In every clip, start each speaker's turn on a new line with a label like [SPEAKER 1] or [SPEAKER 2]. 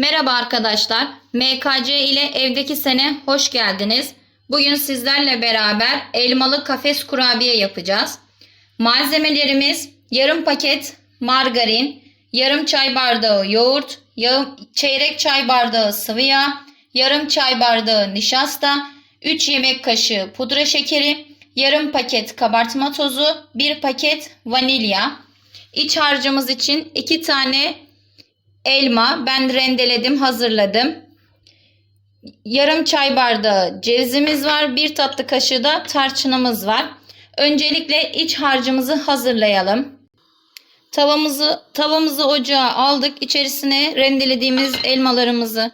[SPEAKER 1] Merhaba arkadaşlar. MKC ile evdeki sene hoş geldiniz. Bugün sizlerle beraber elmalı kafes kurabiye yapacağız. Malzemelerimiz yarım paket margarin, yarım çay bardağı yoğurt, çeyrek çay bardağı sıvı yağ, yarım çay bardağı nişasta, 3 yemek kaşığı pudra şekeri, yarım paket kabartma tozu, 1 paket vanilya. İç harcımız için 2 tane elma ben rendeledim hazırladım. Yarım çay bardağı cevizimiz var. Bir tatlı kaşığı da tarçınımız var. Öncelikle iç harcımızı hazırlayalım. Tavamızı tavamızı ocağa aldık. İçerisine rendelediğimiz elmalarımızı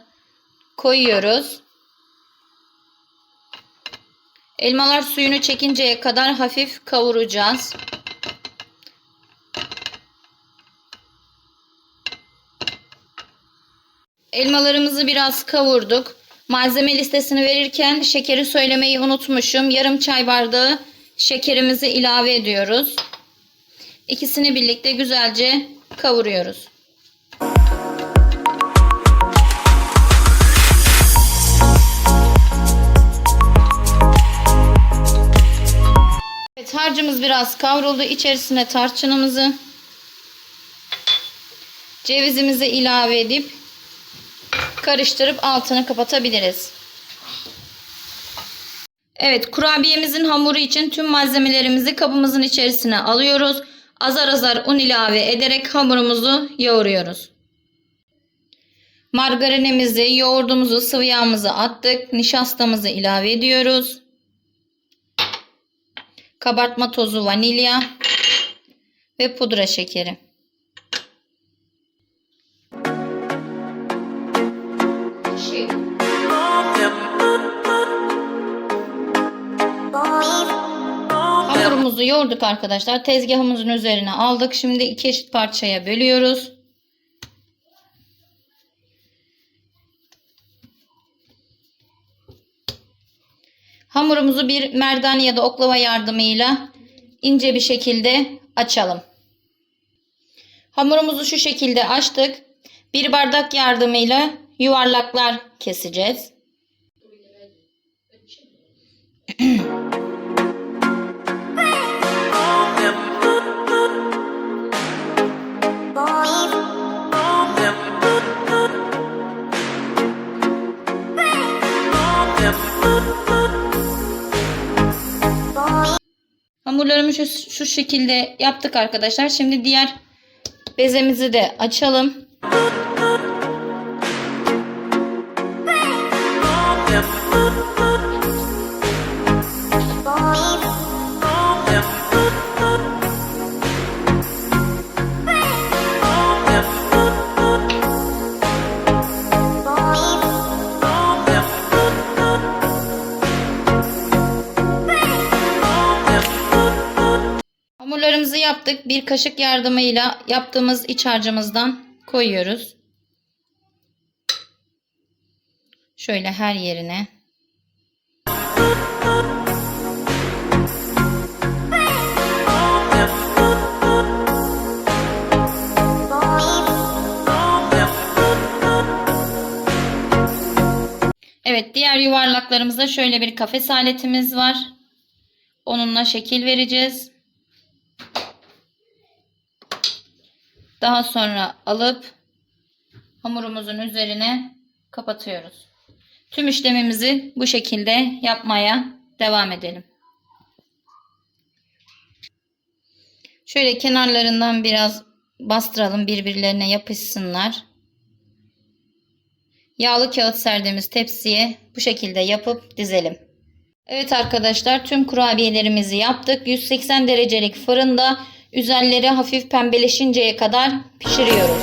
[SPEAKER 1] koyuyoruz. Elmalar suyunu çekinceye kadar hafif kavuracağız. Elmalarımızı biraz kavurduk. Malzeme listesini verirken şekeri söylemeyi unutmuşum. Yarım çay bardağı şekerimizi ilave ediyoruz. İkisini birlikte güzelce kavuruyoruz. Evet harcımız biraz kavruldu. İçerisine tarçınımızı cevizimizi ilave edip karıştırıp altını kapatabiliriz. Evet kurabiyemizin hamuru için tüm malzemelerimizi kabımızın içerisine alıyoruz. Azar azar un ilave ederek hamurumuzu yoğuruyoruz. Margarinimizi, yoğurdumuzu, sıvı yağımızı attık. Nişastamızı ilave ediyoruz. Kabartma tozu, vanilya ve pudra şekeri. Hamurumuzu yoğurduk arkadaşlar. Tezgahımızın üzerine aldık. Şimdi iki eşit parçaya bölüyoruz. Hamurumuzu bir merdane ya da oklava yardımıyla ince bir şekilde açalım. Hamurumuzu şu şekilde açtık. Bir bardak yardımıyla yuvarlaklar keseceğiz. Hamurlarımızı şu, şu şekilde yaptık arkadaşlar. Şimdi diğer bezemizi de açalım. Hamurlarımızı yaptık. Bir kaşık yardımıyla yaptığımız iç harcımızdan koyuyoruz. Şöyle her yerine. Evet diğer yuvarlaklarımızda şöyle bir kafes aletimiz var. Onunla şekil vereceğiz. Daha sonra alıp hamurumuzun üzerine kapatıyoruz. Tüm işlemimizi bu şekilde yapmaya devam edelim. Şöyle kenarlarından biraz bastıralım birbirlerine yapışsınlar. Yağlı kağıt serdiğimiz tepsiye bu şekilde yapıp dizelim. Evet arkadaşlar tüm kurabiyelerimizi yaptık. 180 derecelik fırında üzerleri hafif pembeleşinceye kadar pişiriyoruz.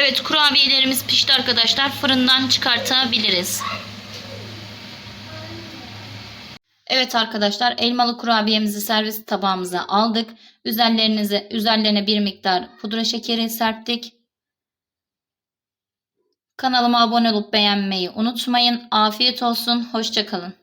[SPEAKER 1] Evet kurabiyelerimiz pişti arkadaşlar. Fırından çıkartabiliriz. Evet arkadaşlar elmalı kurabiyemizi servis tabağımıza aldık. Üzerlerinize, üzerlerine bir miktar pudra şekeri serptik. Kanalıma abone olup beğenmeyi unutmayın. Afiyet olsun. Hoşçakalın.